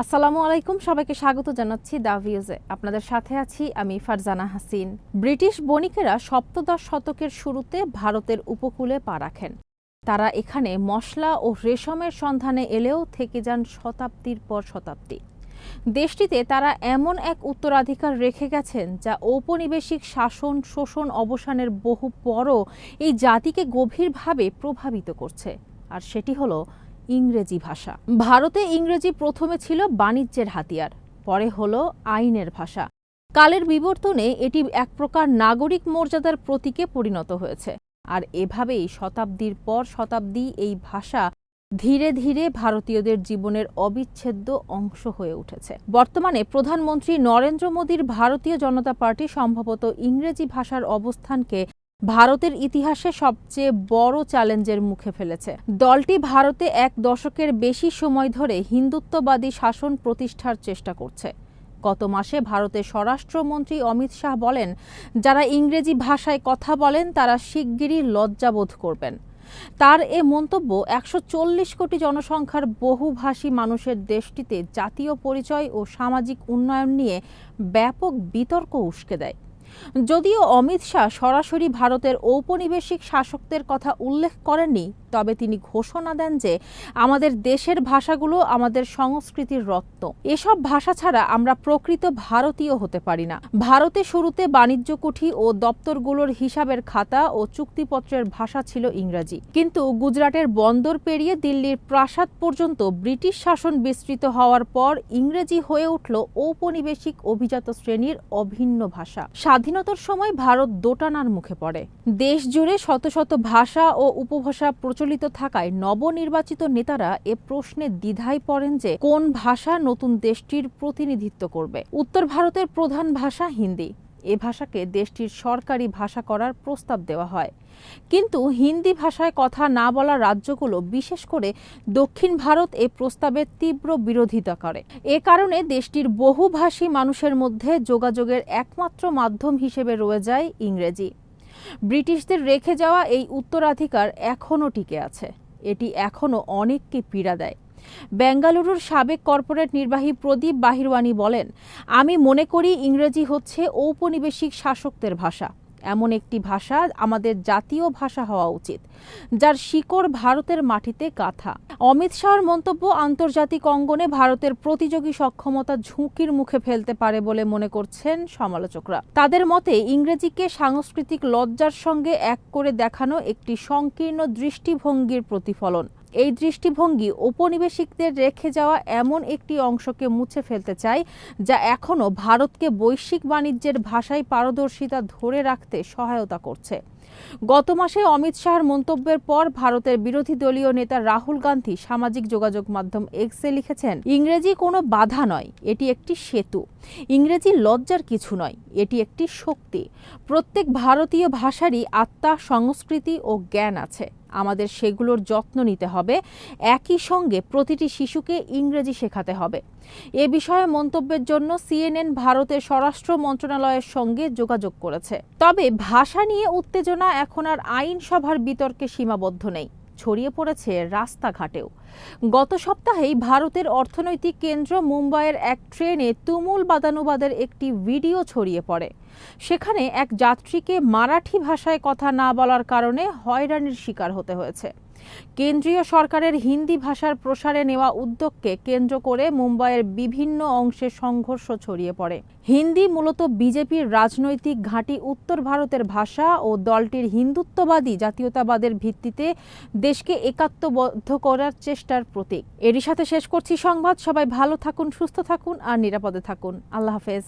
আসসালামু আলাইকুম, সবাইকে স্বাগত জানাচ্ছি দা ভিউজে। আপনাদের সাথে আছি আমি ফারজানা হাসিন। ব্রিটিশ বণিকেরা সপ্তদশ শতকের শুরুতে ভারতের উপকূলে পা রাখেন। তারা এখানে মশলা ও রেশমের সন্ধানে এলেও থেকে যান শতাব্দীর পর শতাব্দী। দেশটিতে তারা এমন এক উত্তরাধিকার রেখে গেছেন, যা ঔপনিবেশিক শাসন, শোষণ অবসানের বহু পরও এই জাতিকে গভীরভাবে প্রভাবিত করছে। আর সেটি হলো ইংরেজি ভাষা। ভারতে ইংরেজি প্রথমে ছিল বাণিজ্যের হাতিয়ার, পরে হলো আইনের ভাষা। কালের বিবর্তনে এটি এক প্রকার নাগরিক মর্যাদার প্রতীকে পরিণত হয়েছে। আর এভাবেই শতাব্দীর পর শতাব্দী এই ভাষা ধীরে ধীরে ভারতীয়দের জীবনের অবিচ্ছেদ্য অংশ হয়ে উঠেছে। বর্তমানে প্রধানমন্ত্রী নরেন্দ্র মোদীর ভারতীয় জনতা পার্টি সম্ভবত ইংরেজি ভাষার অবস্থানকে ভারতের ইতিহাসে সবচেয়ে বড় চ্যালেঞ্জের মুখে ফেলেছে। দলটি ভারতে এক দশকের বেশি সময় ধরে হিন্দুত্ববাদী শাসন প্রতিষ্ঠার চেষ্টা করছে। গত মাসে ভারতের স্বরাষ্ট্রমন্ত্রী অমিত শাহ বলেন, যারা ইংরেজি ভাষায় কথা বলেন, তারা শিগগিরই লজ্জাবোধ করবেন। তার এ মন্তব্য একশো চল্লিশ কোটি জনসংখ্যার বহুভাষী মানুষের দেশটিতে জাতীয় পরিচয় ও সামাজিক উন্নয়ন নিয়ে ব্যাপক বিতর্ক উস্কে দেয়। যদিও অমিত শাহ সরাসরি ভারতের ঔপনিবেশিক শাসকদের কথা উল্লেখ করেননি, তবে তিনি ঘোষণা দেন যে আমাদের দেশের ভাষাগুলো আমাদের সংস্কৃতির রত্ন এসব ভাষা ছাড়া আমরা প্রকৃত ভারতীয় হতে পারি না। ভারতে শুরুতে বাণিজ্য কুঠি ও দপ্তরগুলোর হিসাবের খাতা ও চুক্তিপত্রের ভাষা ছিল ইংরাজি। কিন্তু গুজরাটের বন্দর পেরিয়ে দিল্লির প্রাসাদ পর্যন্ত ব্রিটিশ শাসন বিস্তৃত হওয়ার পর ইংরেজি হয়ে উঠল ঔপনিবেশিক অভিজাত শ্রেণির অভিন্ন ভাষা। স্বাধীনতার সময় ভারত দোটানার মুখে পড়ে। দেশ জুড়ে শত শত ভাষা ও উপভাষা প্রচলিত থাকায় নবনির্বাচিত নেতারা এ প্রশ্নে দ্বিধায় পড়েন যে কোন ভাষা নতুন দেশটির প্রতিনিধিত্ব করবে। উত্তর ভারতের প্রধান ভাষা হিন্দি। এ ভাষাকে দেশটির সরকারি ভাষা করার প্রস্তাব দেওয়া হয়। কিন্তু হিন্দি ভাষায় কথা না বলা রাজ্যগুলো বিশেষ করে দক্ষিণ ভারত এ প্রস্তাবের তীব্র বিরোধিতা করে। এ কারণে দেশটির বহুভাষী মানুষের মধ্যে যোগাযোগের একমাত্র মাধ্যম হিসেবে রয়ে যায় ইংরেজি। ব্রিটিশদের রেখে যাওয়া এই উত্তরাধিকার এখনও টিকে আছে। এটি এখনও অনেককে পীড়া দেয়। বেঙ্গালুরুর সাবেক কর্পোরেট নির্বাহী প্রদীপ বাহিরওয়ানি বলেন, আমি মনে করি ইংরেজি হচ্ছে ঔপনিবেশিক শাসকদের ভাষা। এমন একটি ভাষা আমাদের জাতীয় ভাষা হওয়া উচিত, যার শিকড় ভারতের মাটিতে গাথা। অমিত শাহর মন্তব্য, আন্তর্জাতিক অঙ্গনে ভারতের প্রতিযোগী সক্ষমতা ঝুঁকির মুখে ফেলতে পারে বলে মনে করছেন সমালোচকরা। তাদের মতে, ইংরেজিকে সাংস্কৃতিক লজ্জার সঙ্গে এক করে দেখানো একটি সংকীর্ণ দৃষ্টিভঙ্গির প্রতিফলন। এই দৃষ্টিভঙ্গি ঔপনিবেশিকদের রেখে যাওয়া এমন একটি অংশকে মুছে ফেলতে চায়, যা এখনও ভারতকে বৈশ্বিক বাণিজ্যের ভাষায় পারদর্শিতা ধরে রাখতে সহায়তা করছে। গত মাসে অমিত শাহর মন্তব্যের পর ভারতের বিরোধী দলীয় নেতা রাহুল গান্ধী সামাজিক যোগাযোগ মাধ্যম এক্সে লিখেছেন, ইংরেজি কোনো বাধা নয়, এটি একটি সেতু। ইংরেজি লজ্জার কিছু নয়, এটি একটি শক্তি। প্রত্যেক ভারতীয় ভাষারই আত্মা, সংস্কৃতি ও জ্ঞান আছে। আমাদের সেগুলোর যত্ন নিতে হবে। একই সঙ্গে প্রতিটি শিশুকে ইংরেজি শেখাতে হবে। এ বিষয়ে মন্তব্যের জন্য সিএনএন ভারতের স্বরাষ্ট্র মন্ত্রণালয়ের সঙ্গে যোগাযোগ করেছে। তবে ভাষা নিয়ে উত্তেজনা এখন আর আইনসভার বিতর্কে সীমাবদ্ধ নেই। ছড়িয়ে পড়েছে রাস্তাঘাটেও। গত সপ্তাহেই ভারতের অর্থনৈতিক কেন্দ্র মুম্বাইয়ের এক ট্রেনে তুমুল বাদানুবাদের একটি ভিডিও ছড়িয়ে পড়ে। সেখানে এক যাত্রীকে মারাঠি ভাষায় কথা না বলার কারণে হয়রানির শিকার হতে হয়েছে। কেন্দ্রীয় সরকারের হিন্দি ভাষার প্রসারে নেওয়া উদ্যোগকে কেন্দ্র করে মুম্বাইয়ের বিভিন্ন অংশে সংঘর্ষ ছড়িয়ে পড়ে। হিন্দি মূলত বিজেপির রাজনৈতিক ঘাঁটি উত্তর ভারতের ভাষা ও দলটির হিন্দুত্ববাদী জাতীয়তাবাদের ভিত্তিতে দেশকে একাত্মবদ্ধ করার চেষ্টার প্রতীক। এরই সাথে শেষ করছি সংবাদ। সবাই ভালো থাকুন, সুস্থ থাকুন আর নিরাপদে থাকুন। আল্লাহ হাফেজ।